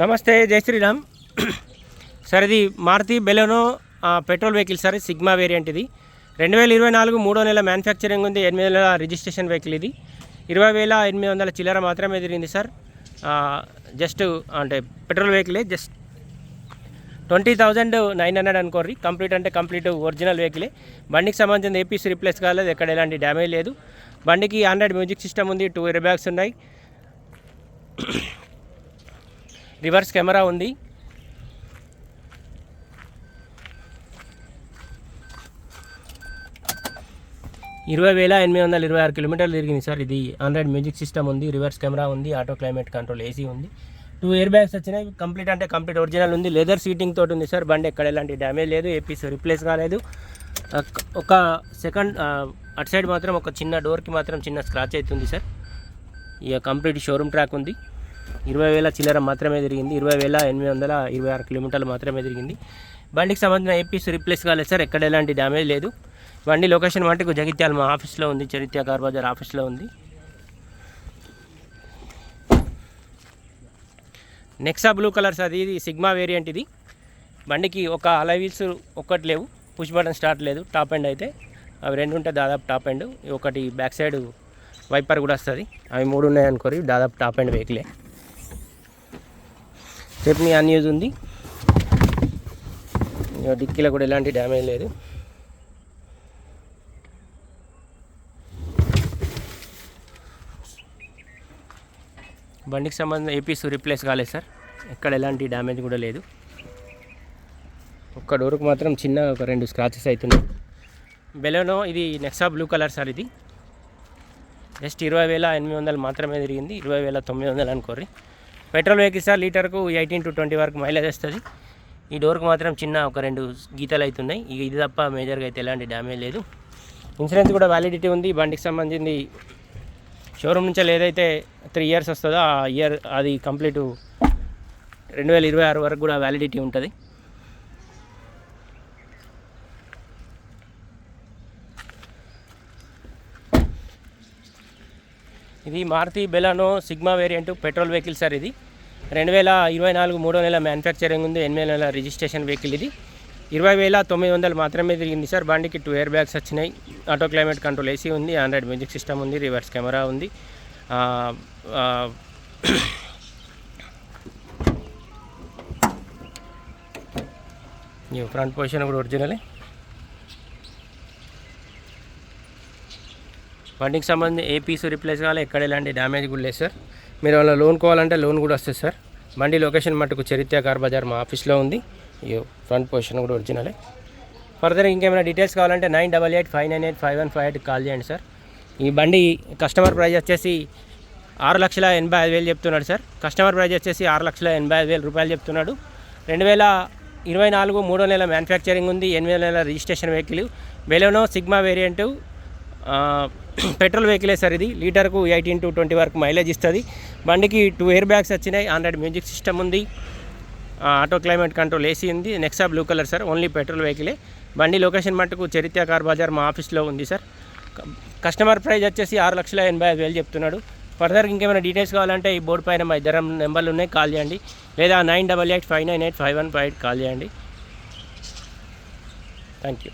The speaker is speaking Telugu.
నమస్తే జై శ్రీరామ్. సార్ ఇది Maruti Baleno petrol vehicle sir Sigma variant ఇది. రెండు వేల ఇరవై నాలుగు మూడో నెల మ్యానుఫ్యాక్చరింగ్ ఉంది ఎనిమిది నెలల రిజిస్ట్రేషన్ వెహికల్ ఇది. ఇరవై వేల ఎనిమిది వందల చిల్లర మాత్రమే తిరిగింది సార్. జస్ట్ అంటే petrol వెహికలే just twenty thousand nine hundred అనుకోర్రి. Complete అంటే కంప్లీట్ ఒరిజినల్ వెహికలే. బండికి సంబంధించిన ఏపీసీ రిప్లేస్ కాలేదు ఎక్కడ ఎలాంటి డ్యామేజ్ లేదు. బండికి ఆండ్రాయిడ్ మ్యూజిక్ సిస్టమ్ ఉంది టూ ఇయర్ బ్యాగ్స్ ఉన్నాయి. రివర్స్ కెమెరా ఉంది. ఇరవై వేల ఎనిమిది వందల ఇరవై ఆరు కిలోమీటర్లు తిరిగింది సార్. ఇది ఆండ్రాయిడ్ మ్యూజిక్ సిస్టమ్ ఉంది రివర్స్ కెమెరా ఉంది ఆటో క్లైమేట్ కంట్రోల్ ఏసీ ఉంది. టూ ఇయర్ బ్యాగ్స్ వచ్చినాయి కంప్లీట్ అంటే కంప్లీట్ ఒరిజినల్ ఉంది. లెదర్ సీటింగ్ తోటి ఉంది సార్ బండి ఎక్కడ ఎలాంటి డ్యామేజ్ లేదు ఏపీస్ రిప్లేస్ కాలేదు. ఒక- ఒక సెకండ్ అటు సైడ్ మాత్రం ఒక చిన్న డోర్కి మాత్రం చిన్న స్క్రాచ్ అవుతుంది సార్. ఇక కంప్లీట్ షోరూమ్ ట్రాక్ ఉంది. ఇరవై వేల చిల్లర మాత్రమే తిరిగింది ఇరవై వేల ఎనిమిది వందల ఇరవై ఆరు కిలోమీటర్లు మాత్రమే తిరిగింది బండికి సంబంధించిన ఏపీస్ రిప్లేస్ కాలేదు సార్. ఎక్కడ ఎలాంటి డ్యామేజ్ లేదు. బండి లొకేషన్ మటుకు జగిత్యాల మా ఆఫీస్లో ఉంది. చరిత్ర కార్ బజార్ ఆఫీస్లో ఉంది. నెక్సా బ్లూ కలర్స్ అది ఇది సిగ్మా వేరియంట్ ఇది. బండికి ఒక అలై వీల్స్ ఒక్కటి లేవు. పుష్ బటన్ స్టార్ట్ లేదు. టాప్ ఎండ్ అయితే అవి రెండు ఉంటాయి దాదాపు టాప్ ఎండ్. ఒకటి బ్యాక్ సైడ్ వైపర్ కూడా వస్తుంది. అవి మూడు ఉన్నాయి అనుకోరి. దాదాపు టాప్ ఎండ్ వెహికలే. స్టెప్ని అన్యూజ్ ఉంది. డిక్కీలో కూడా ఎలాంటి డ్యామేజ్ లేదు. బండికి సంబంధించిన ఏపీస్ రిప్లేస్ కాలేదు సార్. ఎక్కడ ఎలాంటి డ్యామేజ్ కూడా లేదు. ఒక్క డోర్కి మాత్రం చిన్న ఒక రెండు స్క్రాచెస్ అవుతున్నాయి. బెలోనో ఇది నెక్సా బ్లూ కలర్ సార్ ఇది. జస్ట్ ఇరవై వేల ఎనిమిది వందలు మాత్రమే తిరిగింది. ఇరవై వేల తొమ్మిది వందలు అనుకోర్రీ. పెట్రోల్ వెహికల్ సార్ లీటర్కు ఎయిటీన్ టు ట్వంటీ వరకు మైలేజ్ వస్తుంది. ఈ డోర్కు మాత్రం చిన్న ఒక రెండు గీతలు అవుతున్నాయి ఇక ఇది తప్ప మేజర్గా అయితే ఎలాంటి డ్యామేజ్ లేదు. ఇన్సూరెన్స్ కూడా వ్యాలిడిటీ ఉంది. బండికి సంబంధించి షోరూమ్ నుంచి ఏదైతే త్రీ ఇయర్స్ వస్తుందో? ఆ ఇయర్ అది కంప్లీట్ రెండు వేల ఇరవై ఆరు వరకు కూడా వ్యాలిడిటీ ఉంటుంది. ఇది Maruti Baleno Sigma variant petrol vehicle sir ఇది. రెండు వేల ఇరవై నాలుగు మూడో నెల మ్యానుఫ్యాక్చరింగ్ ఉంది ఎనిమిది నెలల రిజిస్ట్రేషన్ వెహికల్ ఇది. ఇరవై వేల తొమ్మిది వందలు మాత్రమే తిరిగింది సార్. బండికి టూ ఇయర్ బ్యాగ్స్ వచ్చినాయి. ఆటో క్లైమేట్ కంట్రోల్ ఏసీ ఉంది ఆండ్రాయిడ్ మ్యూజిక్ సిస్టమ్ ఉంది రివర్స్ కెమెరా ఉంది. ఫ్రంట్ పొజిషన్ కూడా ఒరిజినలే. బండికి సంబంధించి ఏ పీస్ రిప్లేస్ కావాలి ఎక్కడ ఎలాంటి డ్యామేజ్ కూడా లేదు సార్. మీరు వాళ్ళ లోన్ కావాలంటే లోన్ కూడా వస్తుంది సార్. బండి లొకేషన్ మటుకు చరిత్ర కార్ బజార్ మా ఆఫీస్లో ఉంది. ఈ ఫ్రంట్ పొజిషన్ కూడా ఒరిజినలే. ఫర్దర్ ఇంకేమైనా డీటెయిల్స్ కావాలంటే nine double eight five nine eight five one five eight call చేయండి సార్. ఈ బండి కస్టమర్ ప్రైజ్ వచ్చేసి ఆరు లక్షల ఎనభై ఐదు వేలు చెప్తున్నాడు సార్. కస్టమర్ ప్రైజ్ వచ్చేసి ఆరు లక్షల ఎనభై ఐదు వేలు రూపాయలు చెప్తున్నాడు. రెండు వేల ఇరవై నాలుగు మూడో నెల మ్యానుఫ్యాక్చరింగ్ ఉంది ఎనిమిదో నెల registration vehicle. Baleno Sigma variant petrol వెహికలే sir ఇది. లీటర్కు ఎయిటీన్ టు ట్వంటీ వరకు మైలేజ్ ఇస్తుంది. బండికి టూ ఎయిర్ బ్యాగ్స్ వచ్చినాయి. హండ్రెడ్ మ్యూజిక్ సిస్టమ్ ఉంది. ఆటో క్లైమేట్ కంట్రోల్ ఏసీ ఉంది. Nexa blue colour sir. Only petrol వెహికలే. బండి లొకేషన్ మట్టుకు చరిత్ర కార్ బజార్ మా ఆఫీస్లో ఉంది సార్. కస్టమర్ ప్రైస్ వచ్చేసి ఆరు లక్షల ఎనభై ఐదు వేలు చెప్తున్నాడు. ఫర్దర్ ఇంకేమైనా డీటెయిల్స్ కావాలంటే ఈ బోర్డు పైన మా ఇద్దరం నెంబర్లు ఉన్నాయి. కాల్ చేయండి. లేదా nine double eight five nine eight five one five eight call చేయండి. Thank you.